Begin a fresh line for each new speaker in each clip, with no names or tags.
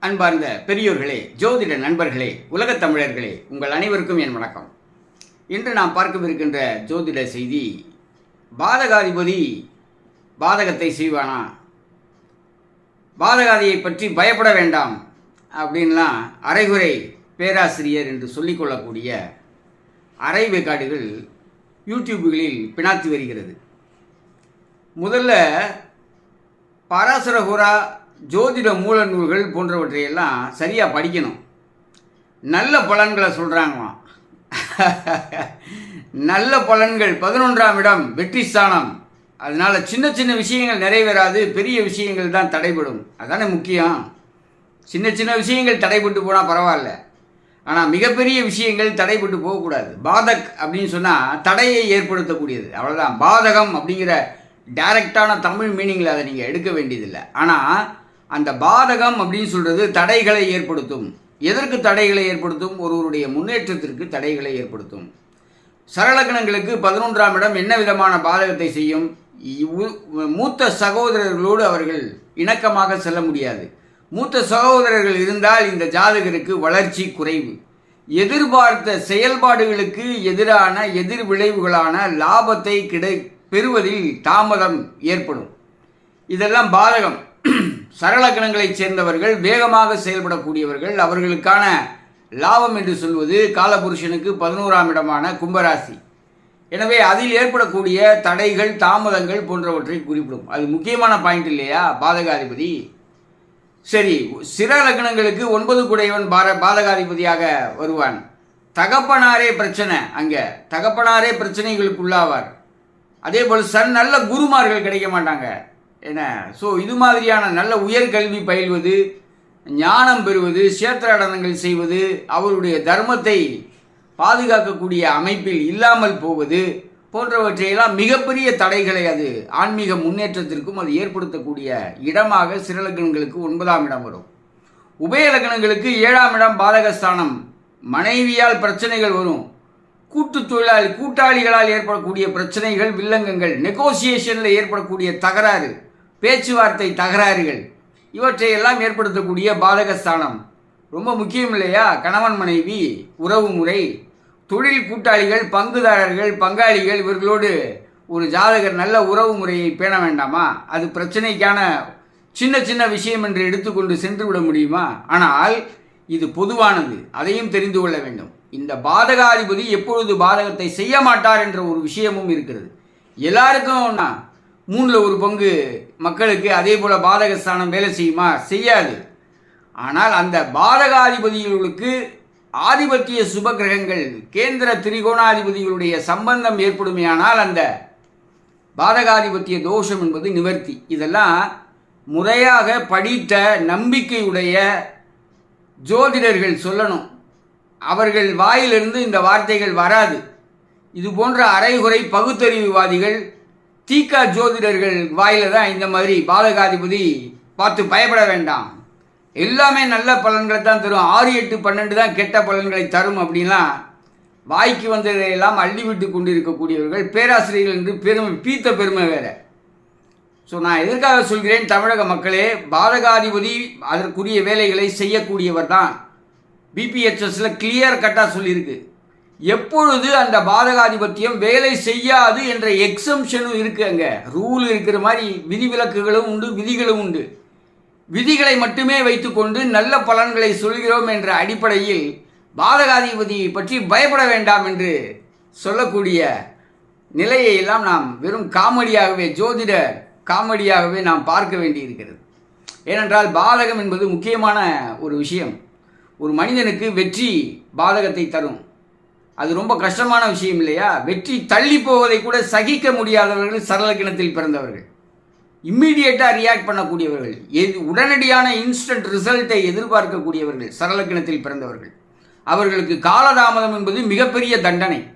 அன்பார்ந்த பெரியோர்களே ஜோதிட நண்பர்களே உலகத் தமிழர்களே உங்கள் அனைவருக்கும் என் வணக்கம். இன்று நாம் பார்க்கவிருக்கின்ற ஜோதிட செய்தி பாதகாதிபதி பாதகத்தை செய்வானா? பாதகாதியை பற்றி பயப்பட வேண்டாம் அப்படின்லாம் அரைகுறை பேராசிரியர் என்று சொல்லிக்கொள்ளக்கூடிய அரைவேக்காடுகள் யூடியூப்புகளில் பினாத்தி வருகிறது. முதல்ல பராசுரகுரா ஜோதிட மூல நூல்கள் போன்றவற்றையெல்லாம் சரியாக படிக்கணும். நல்ல பலன்களை சொல்கிறாங்களாம் நல்ல பலன்கள். பதினொன்றாம் இடம் வெற்றி ஸ்தானம். அதனால் சின்ன சின்ன விஷயங்கள் நிறைவேறாது பெரிய விஷயங்கள் தான் தடைபடும். அதானே முக்கியம். சின்ன சின்ன விஷயங்கள் தடைபட்டு போனால் பரவாயில்ல. ஆனால் மிகப்பெரிய விஷயங்கள் தடைபட்டு போகக்கூடாது. பாதக் அப்படின்னு சொன்னால் தடையை ஏற்படுத்தக்கூடியது. அவ்வளோதான் பாதகம் அப்படிங்கிற டைரக்டான தமிழ் மீனிங்கில் அதை நீங்கள் எடுக்க வேண்டியதில்லை. ஆனால் அந்த பாதகம் அப்படின்னு சொல்கிறது தடைகளை ஏற்படுத்தும். எதற்கு தடைகளை ஏற்படுத்தும்? ஒருவருடைய முன்னேற்றத்திற்கு தடைகளை ஏற்படுத்தும். சரலக்கணங்களுக்கு பதினொன்றாம் இடம் என்ன விதமான பாதகத்தை செய்யும்? மூத்த சகோதரர்களோடு அவர்கள் இணக்கமாக செல்ல முடியாது. மூத்த சகோதரர்கள் இருந்தால் இந்த ஜாதகருக்கு வளர்ச்சி குறைவு. எதிர்பார்த்த செயல்பாடுகளுக்கு எதிரான எதிர் விளைவுகளான லாபத்தை கிடை பெறுவதில் தாமதம் ஏற்படும். இதெல்லாம் பாதகம். சரளக்கணங்களைச் சேர்ந்தவர்கள் வேகமாக செயல்படக்கூடியவர்கள் அவர்களுக்கான லாபம் என்று சொல்வது காலபுருஷனுக்கு பதினோராம் இடமான கும்பராசி. எனவே அதில் ஏற்படக்கூடிய தடைகள் தாமதங்கள் போன்றவற்றை குறிப்பிடும். அது முக்கியமான பாயிண்ட் இல்லையா பாதகாதிபதி? சரி சிற லக்னங்களுக்கு ஒன்பது குடையவன் பார பாதகாதிபதியாக வருவான். தகப்பனாரே பிரச்சனை அங்கே. தகப்பனாரே பிரச்சனைகளுக்கு உள்ளாவார் அதே போல் சன் நல்ல குருமார்கள் கிடைக்க மாட்டாங்க. என்ன? ஸோ இது மாதிரியான நல்ல உயர்கல்வி பயில்வது ஞானம் பெறுவது சேத்திராடனங்கள் செய்வது அவருடைய தர்மத்தை பாதுகாக்கக்கூடிய அமைப்பில் இல்லாமல் போவது போன்றவற்றையெல்லாம் மிகப்பெரிய தடைகளை அது ஆன்மீக முன்னேற்றத்திற்கும் அது ஏற்படுத்தக்கூடிய இடமாக சிறலக்கணங்களுக்கு ஒன்பதாம் இடம் வரும். உபயலக்கணங்களுக்கு ஏழாம் இடம் பாதகஸ்தானம். மனைவியால் பிரச்சனைகள் வரும். கூட்டு தொழிலாளி கூட்டாளிகளால் ஏற்படக்கூடிய பிரச்சனைகள் வில்லங்கங்கள் நெகோசியேஷனில் ஏற்படக்கூடிய தகராறு. பேச்சுவார்த்தை தகராறுகள். இவற்றையெல்லாம் ஏற்படுத்தக்கூடிய பாதகஸ்தானம். ரொம்ப முக்கியம் இல்லையா? கணவன் மனைவி உறவு முறை. தொழில் கூட்டாளிகள் பங்குதாரர்கள் பங்காளிகள் இவர்களோடு ஒரு ஜாதகர் நல்ல உறவு முறையை பேண வேண்டாமா? அது பிரச்சனைக்கான சின்ன சின்ன விஷயம் என்று எடுத்துக்கொண்டு சென்று விட முடியுமா? ஆனால் இது பொதுவானது. அதையும் தெரிந்து கொள்ள வேண்டும். இந்த பாதகாதிபதி எப்பொழுது பாதகத்தை செய்ய மாட்டார் என்ற ஒரு விஷயமும் இருக்கிறது. எல்லாருக்கும் நான் மூணில் ஒரு பங்கு மக்களுக்கு அதே போல் பாதகஸ்தானம் வேலை செய்யுமா? செய்யாது. ஆனால் அந்த பாதகாதிபதிகளுக்கு ஆதிபத்திய சுபகிரகங்கள் கேந்திர திரிகோணாதிபதிகளுடைய சம்பந்தம் ஏற்படுமையானால் அந்த பாதகாதிபத்திய தோஷம் என்பது நிவர்த்தி. இதெல்லாம் முறையாக படித்த நம்பிக்கையுடைய ஜோதிடர்கள் சொல்லணும். அவர்கள் வாயிலிருந்து இந்த வார்த்தைகள் வராது. இது போன்ற அரைகுறை பகுத்தறிவுவாதிகள் தீக்கா ஜோதிடர்கள் வாயில தான் இந்த மாதிரி பாலகாதிபதி பார்த்து பயப்பட வேண்டாம். எல்லாமே நல்ல பலன்களை தான் தரும். ஆறு எட்டு பன்னெண்டு தான் கெட்ட பலன்களை தரும் அப்படின்லாம் வாய்க்கு வந்ததையெல்லாம் அள்ளி விட்டு கொண்டிருக்கக்கூடியவர்கள் பேராசிரியர்கள் என்று பெருமை பீத்த பெருமை வேற. ஸோ நான் எதற்காக சொல்கிறேன்? தமிழக மக்களே பாலகாதிபதி அதற்குரிய வேலைகளை செய்யக்கூடியவர் தான். பிபிஹெச்எஸ்ல கிளியர் கட்டாக சொல்லியிருக்கு. எப்பொழுது அந்த பாதகாதிபத்தியம் வேலை செய்யாது என்ற எக்ஸம்ஷனும் இருக்குங்க ரூல் இருக்கிற மாதிரி விதிவிலக்குகளும் உண்டு விதிகளும் உண்டு. விதிகளை மட்டுமே வைத்துக்கொண்டு நல்ல பலன்களை சொல்கிறோம் என்ற அடிப்படையில் பாதகாதிபதி பற்றி பயப்பட வேண்டாம் என்று சொல்லக்கூடிய நிலையை எல்லாம் நாம் வெறும் காமெடியாகவே ஜோதிட காமெடியாகவே நாம் பார்க்க வேண்டியிருக்கிறது. ஏனென்றால் பாதகம் என்பது முக்கியமான ஒரு விஷயம். ஒரு மனிதனுக்கு வெற்றி பாதகத்தை தரும். அது ரொம்ப கஷ்டமான விஷயம் இல்லையா? வெற்றி தள்ளி போவதை கூட சகிக்க முடியாதவர்கள் சரளக்கிணத்தில் பிறந்தவர்கள். இம்மீடியட்டாக ரியாக்ட் பண்ணக்கூடியவர்கள் எது உடனடியான இன்ஸ்டன்ட் ரிசல்ட்டை எதிர்பார்க்கக்கூடியவர்கள் சரலக்கிணத்தில் பிறந்தவர்கள். அவர்களுக்கு காலதாமதம் என்பது மிகப்பெரிய தண்டனை.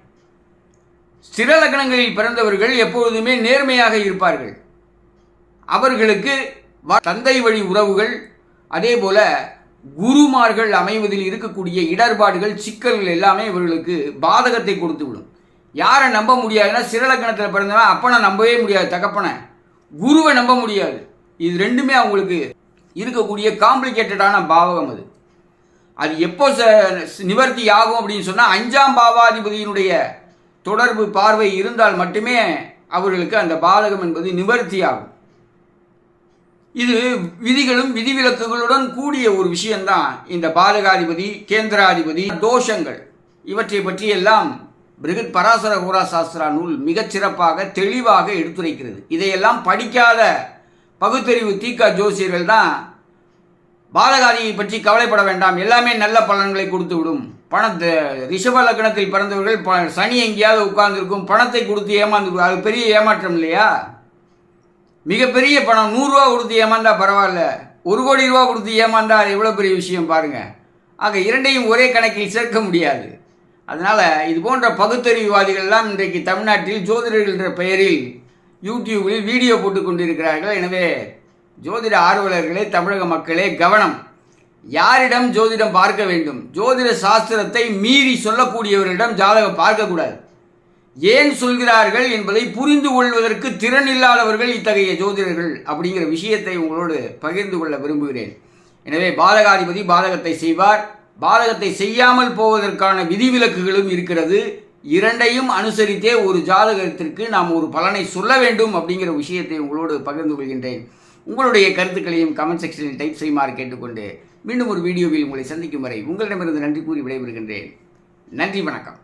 ஸ்திரலக்கணங்களில் பிறந்தவர்கள் எப்பொழுதுமே நேர்மையாக இருப்பார்கள். அவர்களுக்கு வ- தந்தை வழி உறவுகள் அதே போல குருமார்கள் அமைவதில் இருக்கக்கூடிய இடர்பாடுகள் சிக்கல்கள் எல்லாமே இவர்களுக்கு பாதகத்தை கொடுத்து விடும். யாரை நம்ப முடியாதுன்னா சிறலக்கணத்தில் பிறந்தவன் அப்பனை நம்பவே முடியாது தகப்பனை. குருவை நம்ப முடியாது. இது ரெண்டுமே அவங்களுக்கு இருக்கக்கூடிய காம்ப்ளிகேட்டடான பாவகம் அது. அது எப்போ ச- நிவர்த்தி ஆகும் அப்படின்னு சொன்னால் அஞ்சாம் பாவாதிபதியினுடைய தொடர்பு பார்வை இருந்தால் மட்டுமே அவர்களுக்கு அந்த பாதகம் என்பது நிவர்த்தி ஆகும். இது விதிகளும் விதிவிலக்குகளுடன் கூடிய ஒரு விஷயம்தான். இந்த பாதகாதிபதி கேந்திராதிபதி தோஷங்கள். இவற்றை பற்றியெல்லாம் பிருகத் பராசர கோரா சாஸ்திரா நூல் மிகச் சிறப்பாக தெளிவாக எடுத்துரைக்கிறது. இதையெல்லாம் படிக்காத பகுத்தறிவு தீக்கா ஜோசியர்கள் தான் பாலகாதியை பற்றி கவலைப்பட வேண்டாம். எல்லாமே நல்ல பலன்களை கொடுத்து விடும். பணத்தை ரிஷப லக்னத்தில் பிறந்தவர்கள் ப- சனி எங்கேயாவது உட்கார்ந்துருக்கும். பணத்தை கொடுத்து ஏமாந்து அது பெரிய ஏமாற்றம் இல்லையா? மிகப்பெரிய பணம் நூறுரூவா கொடுத்து ஏமாந்தா பரவாயில்ல. ஒரு கோடி ரூபா கொடுத்து ஏமாந்தா அது எவ்வளோ பெரிய விஷயம் பாருங்கள் ஆக இரண்டையும் ஒரே கணக்கில் சேர்க்க முடியாது. அதனால் இது போன்ற பகுத்தறிவுவாதிகள்லாம் இன்றைக்கு தமிழ்நாட்டில் ஜோதிடர்கள் என்ற பெயரில் யூடியூபில் வீடியோ போட்டு கொண்டிருக்கிறார்கள். எனவே ஜோதிட ஆர்வலர்களே தமிழக மக்களே கவனம். யாரிடம் ஜோதிடம் பார்க்க வேண்டும்? ஜோதிட சாஸ்திரத்தை மீறி சொல்லக்கூடியவர்களிடம் ஜாதகம் பார்க்கக்கூடாது. ஏன் சொல்கிறார்கள் என்பதை புரிந்து கொள்வதற்கு திறன் இல்லாதவர்கள் இத்தகைய ஜோதிடர்கள் அப்படிங்கிற விஷயத்தை உங்களோடு பகிர்ந்து கொள்ள விரும்புகிறேன். எனவே பாலகாதிபதி பாதகத்தை செய்வார். பாலகத்தை செய்யாமல் போவதற்கான விதிவிலக்குகளும் இருக்கிறது. இரண்டையும் அனுசரித்தே ஒரு ஜாதகத்திற்கு நாம் ஒரு பலனை சொல்ல வேண்டும் அப்படிங்கிற விஷயத்தை உங்களோடு பகிர்ந்து கொள்கின்றேன். உங்களுடைய கருத்துக்களையும் கமெண்ட் செக்ஷனில் டைப் செய்யுமாறு கேட்டுக்கொண்டு மீண்டும் ஒரு வீடியோவில் உங்களை சந்திக்கும் வரை உங்களிடமிருந்து நன்றி கூறி விடைபெறுகின்றேன். நன்றி வணக்கம்.